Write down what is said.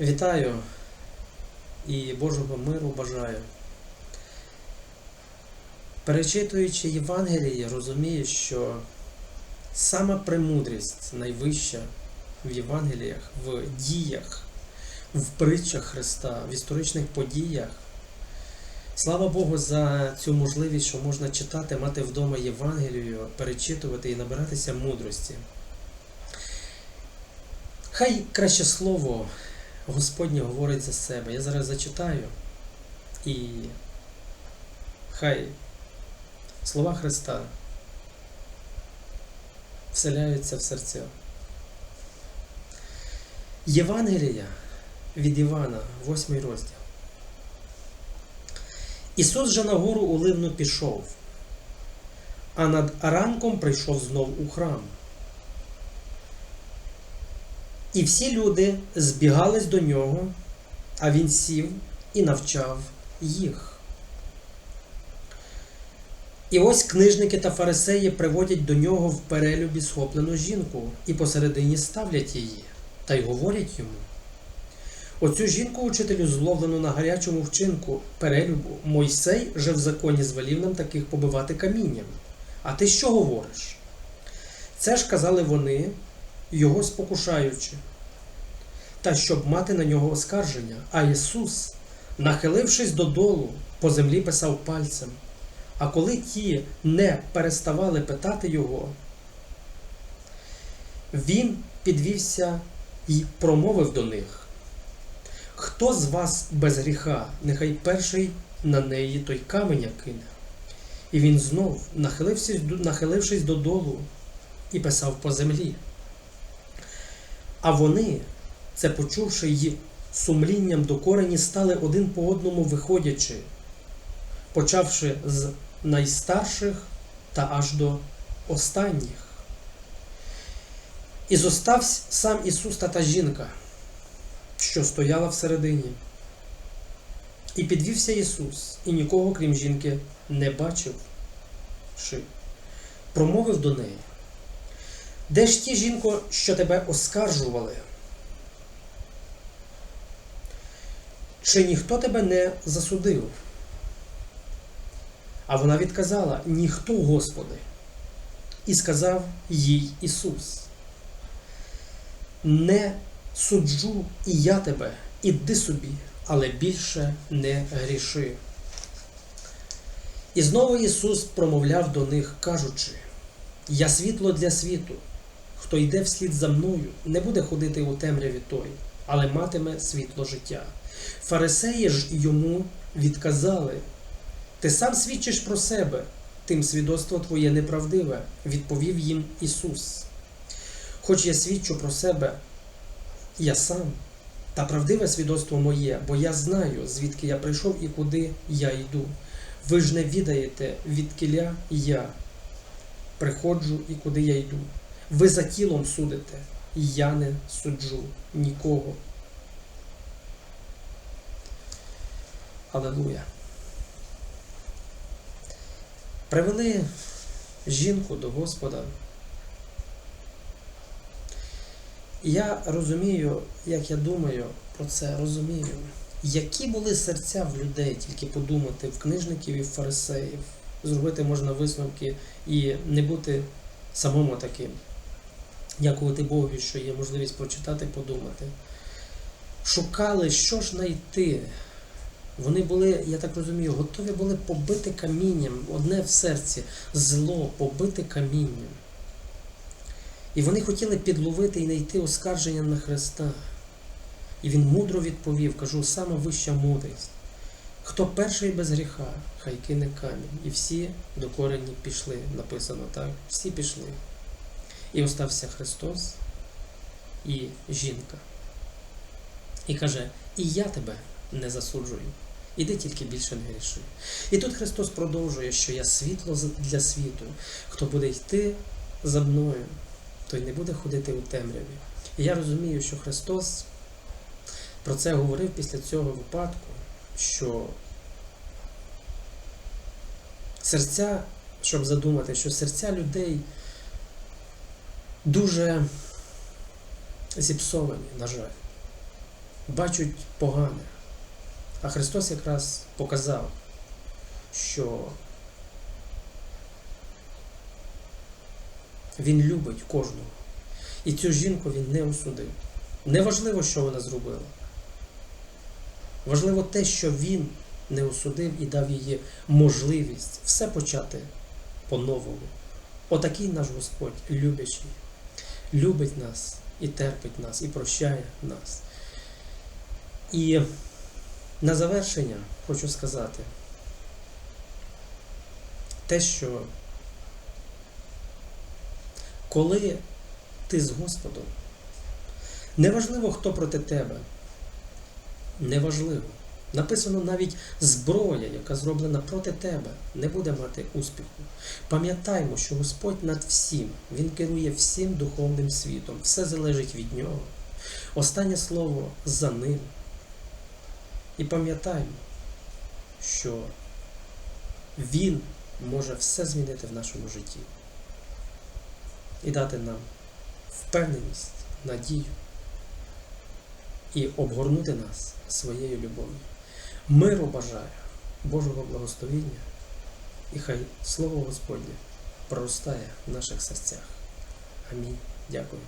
Вітаю і Божого миру бажаю. Перечитуючи Євангеліє, розумію, що сама премудрість найвища в Євангеліях, в діях, в притчах Христа, в історичних подіях. Слава Богу за цю можливість, що можна читати, мати вдома Євангелію, перечитувати і набиратися мудрості. Хай краще слово Господнє говорить за себе. Я зараз зачитаю і хай слова Христа вселяються в серця. Євангелія від Івана, 8 розділ. Ісус же на гору Оливну пішов, а над ранком прийшов знов у храм. І всі люди збігались до нього, а він сів і навчав їх. І ось книжники та фарисеї приводять до нього в перелюбі схоплену жінку і посередині ставлять її та й говорять йому. Оцю жінку учителю зловлену на гарячому вчинку перелюбу Мойсей же в законі звелів нам таких побивати камінням. А ти що говориш? Це ж казали вони, його спокушаючи, та щоб мати на нього оскарження. А Ісус, нахилившись додолу, по землі писав пальцем. А коли ті не переставали питати його, він підвівся і промовив до них: Хто з вас без гріха, нехай перший на неї той каменя кине. І він знов, нахилившись, нахилившись додолу, і писав по землі. А вони, це почувши й сумлінням до корені, стали один по одному виходячи, почавши з найстарших та аж до останніх. І зостався сам Ісус та та жінка, що стояла всередині. І підвівся Ісус, і нікого, крім жінки, не бачив. Промовив до неї. Де ж ті жінко, що тебе оскаржували? Чи ніхто тебе не засудив? А вона відказала ніхто, Господи. І сказав їй Ісус. Не суджу і я тебе, іди собі, але більше не гріши. І знову Ісус промовляв до них, кажучи: Я світло для світу. Хто йде вслід за мною, не буде ходити у темряві той, але матиме світло життя. Фарисеї ж йому відказали: Ти сам свідчиш про себе, тим свідоцтво твоє неправдиве, відповів їм Ісус. Хоч я свідчу про себе, я сам, та правдиве свідоцтво моє, бо я знаю, звідки я прийшов і куди я йду. Ви ж не відаєте, відкиля я приходжу і куди я йду. Ви за тілом судите, і я не суджу нікого. Алелуя. Привели жінку до Господа. Я розумію, як я думаю про це, розумію, які були серця в людей, тільки подумати, в книжників і в фарисеїв. Зробити можна висновки і не бути самому таким. Дякувати Богові, що є можливість прочитати, подумати. Шукали, що ж знайти. Вони були, я так розумію, готові були побити камінням, одне в серці, зло, побити камінням. І вони хотіли підловити і знайти оскарження на Христа. І він мудро відповів, кажу, сама вища мудрість. Хто перший без гріха, хай кине камінь. І всі до корені пішли, написано так. Всі пішли. І остався Христос і жінка. І каже, і я тебе не засуджую. Іди тільки більше не гріши. І тут Христос продовжує, що я світло для світу. Хто буде йти за мною, той не буде ходити у темряві. І я розумію, що Христос про це говорив після цього випадку, що серця, щоб задумати, що серця людей дуже зіпсовані, на жаль. бачать погане. А Христос якраз показав, що Він любить кожного. І цю жінку він не осудив. Неважливо, що вона зробила. Важливо те, що він не осудив і дав їй можливість все почати по-новому. Отакий наш Господь любячий, любить нас і терпить нас, і прощає нас. І на завершення хочу сказати те, що коли ти з Господом, неважливо, хто проти тебе, неважливо. Написано навіть зброя, яка зроблена проти тебе, не буде мати успіху. Пам'ятаймо, що Господь над всім, Він керує всім духовним світом, все залежить від нього. Останнє слово за ним. І пам'ятаймо, що Він може все змінити в нашому житті і дати нам впевненість, надію і обгорнути нас своєю любов'ю. Миру бажаю, Божого благословіння, і хай Слово Господнє проростає в наших серцях. Амінь. Дякую.